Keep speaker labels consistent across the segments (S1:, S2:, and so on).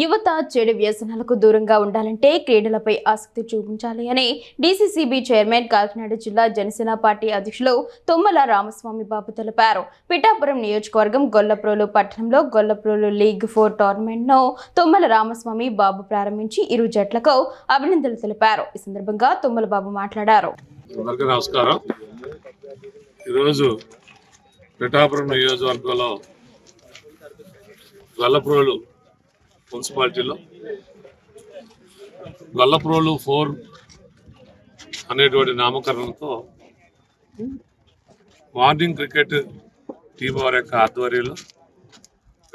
S1: యువత చెడు వ్యసనాలకు దూరంగా ఉండాలంటే క్రీడలపై ఆసక్తి చూపించాలి అని డీసీసీబీ చైర్మన్ కాకినాడ జిల్లా జనసేన పార్టీ అధ్యక్షులు తుమ్మల రామస్వామి బాబు తెలిపారు. పిఠాపురం నియోజకవర్గం గొల్లప్రోలు పట్టణంలో గొల్లప్రోలు లీగ్ ఫోర్ టోర్నమెంట్ను తుమ్మల రామస్వామి బాబు ప్రారంభించి ఇరు జట్లకు అభినందనలు తెలిపారు. ఈ సందర్భంగా తుమ్మల బాబు మాట్లాడారు.
S2: నమస్కారం. ఈరోజు పిఠాపురం నియోజకవర్గంలో గొల్లప్రోలు మున్సిపాలిటీలో. గొల్లప్రోలు ఫోర్ అనేటువంటి నామకరణంతో మార్నింగ్ క్రికెట్ టీం వారి యొక్క ఆధ్వర్యంలో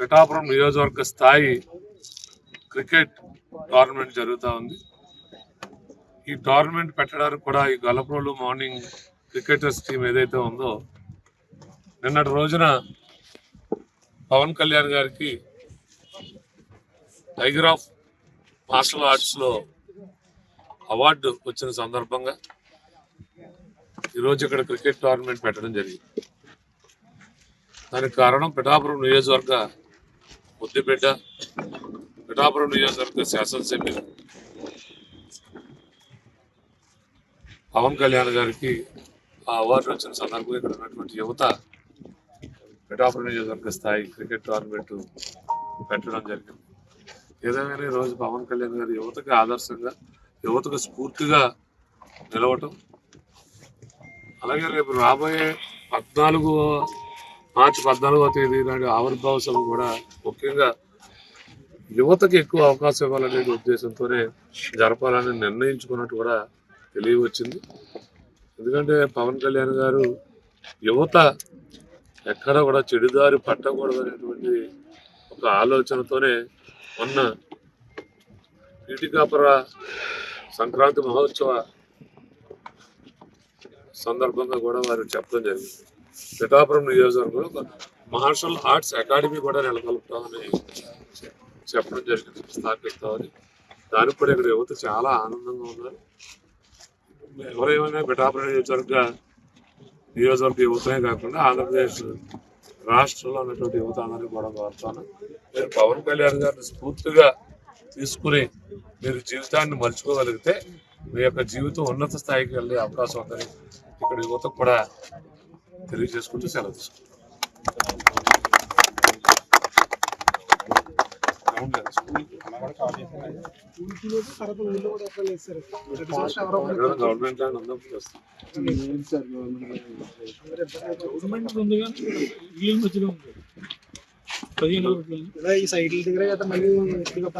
S2: పిఠాపురం నియోజకవర్గ స్థాయి క్రికెట్ టోర్నమెంట్ జరుగుతూ ఉంది. ఈ టోర్నమెంట్ పెట్టడానికి కూడా ఈ గొల్లప్రోలు మార్నింగ్ క్రికెటర్స్ టీం ఏదైతే ఉందో నిన్నటి రోజున పవన్ కళ్యాణ్ గారికి టైగర్ ఆఫ్ మార్షల్ ఆర్ట్స్లో అవార్డు వచ్చిన సందర్భంగా ఈరోజు ఇక్కడ క్రికెట్ టోర్నమెంట్ పెట్టడం జరిగింది. దానికి కారణం పిఠాపురం నియోజకవర్గ ముద్దుబిడ్డ పిఠాపురం నియోజకవర్గ శాసనసభ్యులు పవన్ కళ్యాణ్ గారికి ఆ అవార్డు వచ్చిన సందర్భంగా ఇక్కడ ఉన్నటువంటి యువత పిఠాపురం నియోజకవర్గ స్థాయి క్రికెట్ టోర్నమెంట్ పెట్టడం జరిగింది. ఏదేమైనా రోజు పవన్ కళ్యాణ్ గారి యువతకు ఆదర్శంగా యువతకు స్ఫూర్తిగా నిలవటం. అలాగే రేపు రాబోయే పద్నాలుగు మార్చి పద్నాలుగో తేదీ నాడు ఆవిర్భావ సభ కూడా ముఖ్యంగా యువతకు ఎక్కువ అవకాశం ఇవ్వాలనే ఉద్దేశంతోనే జరపాలని నిర్ణయించుకున్నట్టు కూడా తెలియవచ్చింది. ఎందుకంటే పవన్ కళ్యాణ్ గారు యువత ఎక్కడ కూడా చెడుదారి పట్టకూడదు అనేటువంటి ఒక ఆలోచనతోనే మొన్న ఇటుకాపుర సంక్రాంతి మహోత్సవ సందర్భంగా కూడా వారు చెప్పడం జరిగింది. పిఠాపురం నియోజకవర్గంలో మార్షల్ ఆర్ట్స్ అకాడమీ కూడా నెలకొల్పుతామని చెప్పడం జరిగింది. స్థాపిస్తామని. దానికి కూడా ఇక్కడ యువత చాలా ఆనందంగా ఉన్నారు. ఎవరేమైనా పిఠాపురం నియోజకవర్గ నియోజకవర్గ యువతనే కాకుండా ఆంధ్రప్రదేశ్ రాష్ట్రంలో ఉన్నటువంటి యువత అందరినీ కూడా కోరుతాను. మీరు పవన్ కళ్యాణ్ గారిని స్ఫూర్తిగా తీసుకుని మీరు జీవితాన్ని మలుచుకోగలిగితే మీ యొక్క జీవితం ఉన్నత స్థాయికి వెళ్ళే అవకాశం ఉందని ఇక్కడ యువతకు కూడా తెలియజేసుకుంటూ సెలవు తీసుకుంటాం గవర్నమెంట్
S3: ఉంది కానీ మధ్యలో ఉంది పదిహేను రోజులు
S4: ఇలా ఈ సైట్ల దగ్గర అయితే మళ్ళీ ఎక్కువగా